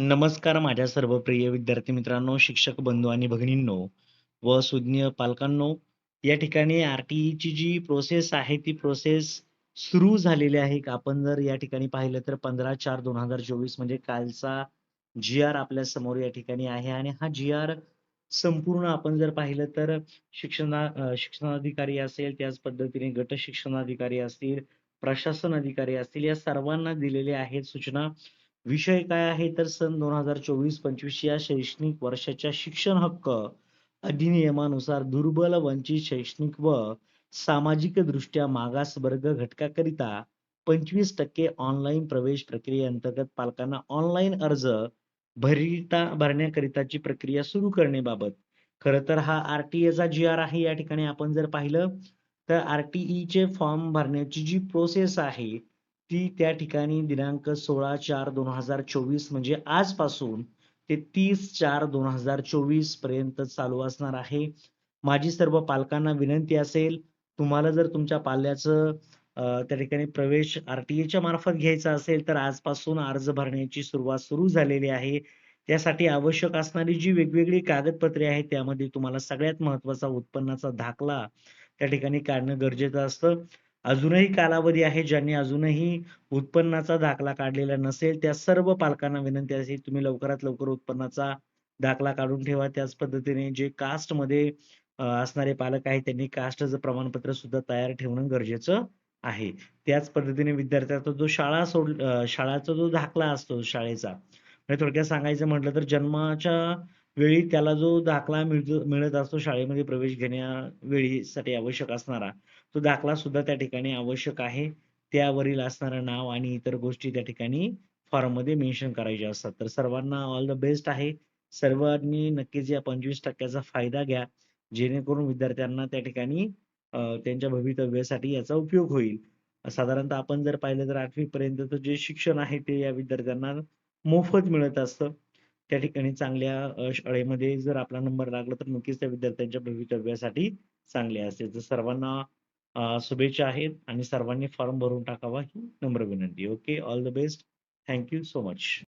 नमस्कार माझ्या सर्व प्रिय विद्यार्थी मित्रांनो, शिक्षक बंधू आणि भगिनींनो व सुज्ञ पालकांनो. या ठिकाणी आर ची जी प्रोसेस आहे ती प्रोसेस सुरू झालेली आहे. आपण जर या ठिकाणी पाहिलं तर 15/4/2024 म्हणजे कालचा जी-आर आपल्यासमोर या ठिकाणी आहे आणि हा जी-आर संपूर्ण आपण जर पाहिलं तर शिक्षणा शिक्षणाधिकारी असेल, त्याच पद्धतीने गट शिक्षणाधिकारी असतील, प्रशासन अधिकारी असतील, या सर्वांना दिलेल्या आहेत सूचना. विषय काय आहे तर सन 2024-25 या शैक्षणिक वर्षाच्या शिक्षण हक्क अधिनियमानुसार दुर्बल, वंचित, शैक्षणिक व सामाजिक दृष्ट्या मागास वर्ग घटकाकरिता 25% ऑनलाईन प्रवेश प्रक्रियेअंतर्गत पालकांना ऑनलाईन अर्ज भरिता भरण्याकरिताची प्रक्रिया सुरू करण्याबाबत. खरं तर हा आर-टी-ईचा जी-आर आहे. या ठिकाणी आपण जर पाहिलं तर आर-टी-ईचे फॉर्म भरण्याची जी प्रोसेस आहे, ती त्या ठिकाणी दिनांक 16/4/2024 म्हणजे आजपासून ते 30/4/2024 पर्यंत चालू असणार आहे. माझी सर्व पालकांना विनंती असेल, तुम्हाला जर तुमच्या पाल्याचं त्या ठिकाणी प्रवेश आरटीएच्या मार्फत घ्यायचा असेल, तर आजपासून अर्ज भरण्याची सुरुवात सुरू झालेली आहे. त्यासाठी आवश्यक असणारी जी वेगवेगळी कागदपत्रे आहेत, त्यामध्ये तुम्हाला सगळ्यात महत्त्वाचा उत्पन्नाचा दाखला त्या ठिकाणी काढणं गरजेचं असतं. अजूनही कालावधी आहे. ज्यांनी अजूनही उत्पन्नाचा दाखला काढलेला नसेल, त्या सर्व पालकांना विनंती असेल, तुम्ही लवकरात लवकर उत्पन्नाचा दाखला काढून ठेवा. त्याच पद्धतीने जे कास्टमध्ये असणारे पालक आहेत, त्यांनी कास्टचं प्रमाणपत्र सुद्धा तयार ठेवणं गरजेचं आहे. त्याच पद्धतीने विद्यार्थ्याचा जो शाळा सोड शाळाचा जो दाखला असतो शाळेचा, म्हणजे थोडक्यात सांगायचं म्हटलं तर जन्माच्या वेळी त्याला जो दाखला मिळतो मिळत असतो शाळेमध्ये प्रवेश घेण्यावेळीसाठी आवश्यक असणारा, तो दाखला सुद्धा त्या ठिकाणी आवश्यक आहे. त्यावरील असणारं नाव आणि इतर गोष्टी त्या ठिकाणी फॉर्ममध्ये मेन्शन करायच्या असतात. तर सर्वांना ऑल द बेस्ट आहे. सर्वांनी नक्कीच या पंचवीस टक्क्याचा फायदा घ्या. जेणेकरून विद्यार्थ्यांना त्या ठिकाणी त्यांच्या भवितव्यासाठी याचा उपयोग होईल. साधारणतः आपण जर पाहिलं तर आठवी पर्यंतचं जे शिक्षण आहे, ते या विद्यार्थ्यांना मोफत मिळत असतं. त्या ठिकाणी चांगल्या शाळेमध्ये जर आपला नंबर लागला, तर नक्कीच त्या विद्यार्थ्यांच्या भवितव्यासाठी चांगले असेल. तर सर्वांना शुभेच्छा आहेत आणि सर्वांनी फॉर्म भरून टाकावा ही नम्र विनंती. Okay. All the best. Thank you so much.